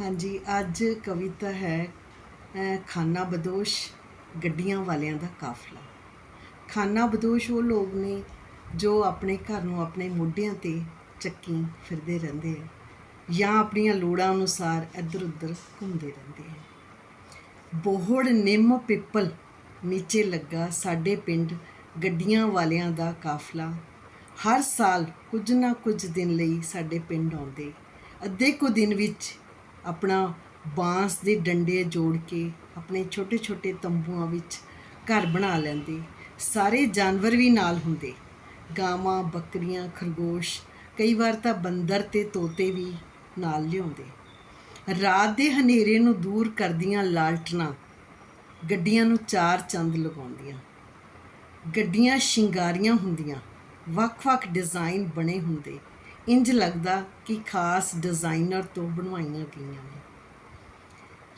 ਹਾਂਜੀ, ਅੱਜ ਕਵਿਤਾ ਹੈ ਖਾਨਾ ਬਦੋਸ਼ ਗੱਡੀਆਂ ਵਾਲਿਆਂ ਦਾ ਕਾਫਲਾ। ਖਾਨਾ ਬਦੋਸ਼ ਉਹ ਲੋਕ ਨੇ ਜੋ ਆਪਣੇ ਘਰ ਨੂੰ ਆਪਣੇ ਮੋਢਿਆਂ ਤੇ ਚੱਕੀ ਫਿਰਦੇ ਰਹਿੰਦੇ ਆ ਜਾਂ ਆਪਣੀਆਂ ਲੋੜਾਂ ਅਨੁਸਾਰ ਇੱਧਰ ਉੱਧਰ ਘੁੰਮਦੇ ਰਹਿੰਦੇ ਆ। ਬੋਹੜ ਨਿੰਮ ਪਿੱਪਲ ਨੀਚੇ ਲੱਗਾ ਸਾਡੇ ਪਿੰਡ ਗੱਡੀਆਂ ਵਾਲਿਆਂ ਦਾ ਕਾਫਲਾ। ਹਰ ਸਾਲ ਕੁਝ ਨਾ ਕੁਝ ਦਿਨ ਲਈ ਸਾਡੇ ਪਿੰਡ ਆਉਂਦੇ। ਅੱਧੇ ਕੁ ਦਿਨ ਵਿੱਚ ਆਪਣਾ ਬਾਂਸ ਦੇ ਡੰਡੇ ਜੋੜ ਕੇ ਆਪਣੇ ਛੋਟੇ ਛੋਟੇ ਤੰਬੂਆਂ ਵਿੱਚ ਘਰ ਬਣਾ ਲੈਂਦੇ। ਸਾਰੇ ਜਾਨਵਰ ਵੀ ਨਾਲ ਹੁੰਦੇ। ਗਾਵਾਂ, ਬੱਕਰੀਆਂ, ਖਰਗੋਸ਼, ਕਈ ਵਾਰ ਤਾਂ ਬੰਦਰ ਤੇ ਤੋਤੇ ਵੀ ਨਾਲ ਲਿਆਉਂਦੇ। ਰਾਤ ਦੇ ਹਨੇਰੇ ਨੂੰ ਦੂਰ ਕਰਦੀਆਂ ਲਾਲਟਨਾਂ, ਗੱਡੀਆਂ ਨੂੰ ਚਾਰ ਚੰਦ ਲਗਾਉਂਦੀਆਂ। ਗੱਡੀਆਂ ਸ਼ਿੰਗਾਰੀਆਂ ਹੁੰਦੀਆਂ। ਵੱਖ-ਵੱਖ ਡਿਜ਼ਾਈਨ ਬਣੇ ਹੁੰਦੇ। ਇੰਜ ਲੱਗਦਾ ਕਿ ਖਾਸ ਡਿਜ਼ਾਈਨਰ ਤੋਂ ਬਣਵਾਈਆਂ ਗਈਆਂ ਨੇ।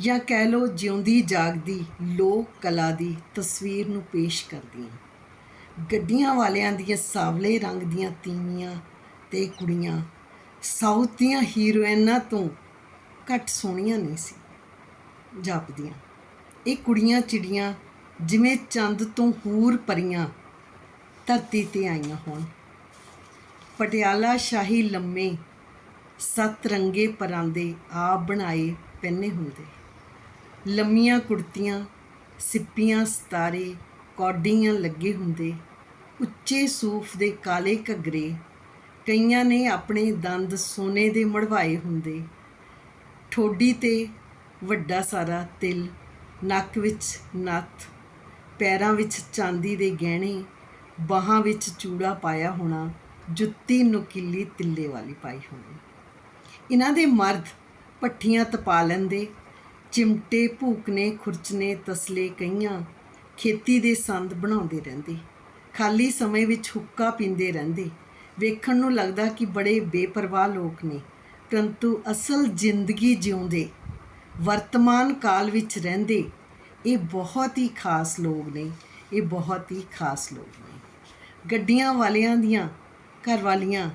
ਜਾਂ ਕਹਿ ਲੋ ਜਿਉਂਦੀ ਜਾਗਦੀ ਲੋਕ ਕਲਾ ਦੀ ਤਸਵੀਰ ਨੂੰ ਪੇਸ਼ ਕਰਦੀਆਂ। ਗੱਡੀਆਂ ਵਾਲਿਆਂ ਦੀਆਂ ਸਾਵਲੇ ਰੰਗ ਦੀਆਂ ਤੀਵੀਆਂ ਤੇ ਕੁੜੀਆਂ ਸਾਊਥ ਦੀਆਂ ਹੀਰੋਇਨਾਂ ਤੋਂ ਘੱਟ ਸੋਹਣੀਆਂ ਨਹੀਂ ਸੀ, ਜਾਪਦੀਆਂ। ਇਹ ਕੁੜੀਆਂ ਚਿੜੀਆਂ ਜਿਵੇਂ ਚੰਦ ਤੋਂ ਹੂਰ ਪਰੀਆਂ ਧਰਤੀ ਤੇ ਆਈਆਂ ਹੋਣ। ਪਟਿਆਲਾ ਸ਼ਾਹੀ ਲੰਮੇ ਸੱਤ ਰੰਗੇ ਪਰਾਂਦੇ ਆਪ ਬਣਾਏ ਪਹਿਨੇ ਹੁੰਦੇ। ਲੰਮੀਆਂ ਕੁੜਤੀਆਂ, ਸਿੱਪੀਆਂ ਸਤਾਰੇ, ਕੌਡੀਆਂ ਲੱਗੇ ਹੁੰਦੇ। ਉੱਚੇ ਸੂਫ ਦੇ ਕਾਲੇ ਘੱਗਰੇ, ਕਈਆਂ ਨੇ ਆਪਣੇ ਦੰਦ ਸੋਨੇ ਦੇ ਮੜਵਾਏ ਹੁੰਦੇ। ਠੋਡੀ ਤੇ ਵੱਡਾ ਸਾਰਾ ਤਿਲ, ਨੱਕ ਵਿੱਚ ਨੱਥ, ਪੈਰਾਂ ਵਿੱਚ ਚਾਂਦੀ ਦੇ ਗਹਿਣੇ, ਬਾਹਾਂ ਵਿੱਚ ਚੂੜਾ ਪਾਇਆ ਹੋਣਾ ਜੁੱਤੀ ਨੁਕੀਲੀ ਤਿੱਲੇ ਵਾਲੀ ਪਾਈ ਹੋਣੀ ਇਹਨਾਂ ਦੇ ਮਰਦ ਪੱਠੀਆਂ ਤਪਾ ਲੈਂਦੇ, ਚਿਮਟੇ ਭੂਕਨੇ ਖੁਰਚਨੇ ਤਸਲੇ ਕਈਆਂ, ਖੇਤੀ ਦੇ ਸੰਦ ਬਣਾਉਂਦੇ ਰਹਿੰਦੇ, ਖਾਲੀ ਸਮੇਂ ਵਿੱਚ ਹੁੱਕਾ ਪੀਂਦੇ ਰਹਿੰਦੇ। ਵੇਖਣ ਨੂੰ ਲੱਗਦਾ ਕਿ ਬੜੇ ਬੇਪਰਵਾਹ ਲੋਕ ਨੇ, ਪਰੰਤੂ ਅਸਲ ਜ਼ਿੰਦਗੀ ਜਿਉਂਦੇ, ਵਰਤਮਾਨ ਕਾਲ ਵਿੱਚ ਰਹਿੰਦੇ, ਇਹ ਬਹੁਤ ਹੀ ਖਾਸ ਲੋਕ ਨੇ, ਇਹ ਬਹੁਤ ਹੀ ਖਾਸ ਲੋਕ ਨੇ। ਗੱਡੀਆਂ ਵਾਲਿਆਂ ਦੀਆਂ ਘਰ ਵਾਲੀਆਂ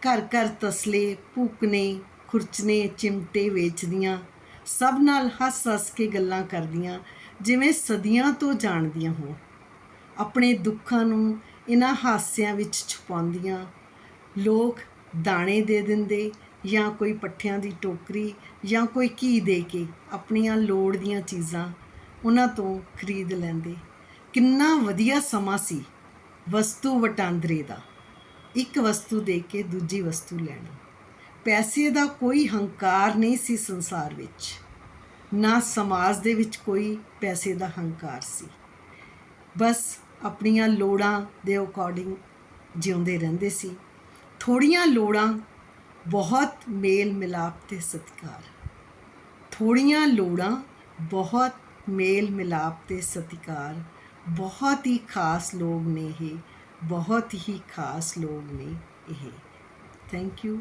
ਘਰ ਘਰ ਤਸਲੇ ਭੂਕਨੇ ਖੁਰਚਨੇ ਚਿਮਟੇ ਵੇਚਦੀਆਂ, ਸਭ ਨਾਲ ਹੱਸ-ਹੱਸ ਕੇ ਗੱਲਾਂ ਕਰਦੀਆਂ, ਜਿਵੇਂ ਸਦੀਆਂ ਤੋਂ ਜਾਣਦੀਆਂ ਹੋਣ। ਆਪਣੇ ਦੁੱਖਾਂ ਨੂੰ ਇਹਨਾਂ ਹਾਸਿਆਂ ਵਿੱਚ ਛੁਪਾਉਂਦੀਆਂ। ਲੋਕ ਦਾਣੇ ਦੇ ਦਿੰਦੇ ਜਾਂ ਕੋਈ ਪੱਠਿਆਂ ਦੀ ਟੋਕਰੀ ਜਾਂ ਕੋਈ ਘੀ ਦੇ ਕੇ ਆਪਣੀਆਂ ਲੋੜ ਦੀਆਂ ਚੀਜ਼ਾਂ ਉਹਨਾਂ ਤੋਂ ਖਰੀਦ ਲੈਂਦੇ। ਕਿੰਨਾ ਵਧੀਆ ਸਮਾਂ ਸੀ ਵਸਤੂ ਵਟਾਂਦਰੇ ਦਾ। ਇੱਕ ਵਸਤੂ ਦੇ ਕੇ ਦੂਜੀ ਵਸਤੂ ਲੈਣਾ। ਪੈਸੇ ਦਾ ਕੋਈ ਹੰਕਾਰ ਨਹੀਂ ਸੀ ਸੰਸਾਰ ਵਿੱਚ। ਨਾ ਸਮਾਜ ਦੇ ਵਿੱਚ ਕੋਈ ਪੈਸੇ ਦਾ ਹੰਕਾਰ ਸੀ। ਬਸ ਆਪਣੀਆਂ ਲੋੜਾਂ ਦੇ ਅਕੋਰਡਿੰਗ ਜਿਉਂਦੇ ਰਹਿੰਦੇ ਸੀ। ਥੋੜੀਆਂ ਲੋੜਾਂ ਬਹੁਤ ਮੇਲ ਮਿਲਾਪ ਤੇ ਸਤਿਕਾਰ। ਥੋੜੀਆਂ ਲੋੜਾਂ ਬਹੁਤ ਮੇਲ ਮਿਲਾਪ ਤੇ ਸਤਿਕਾਰ। ਬਹੁਤ ਹੀ ਖਾਸ ਲੋਕ ਨੇ ਇਹ। ਬਹੁਤ ਹੀ ਖਾਸ ਲੋਕ ਨੇ ਇਹ। Thank you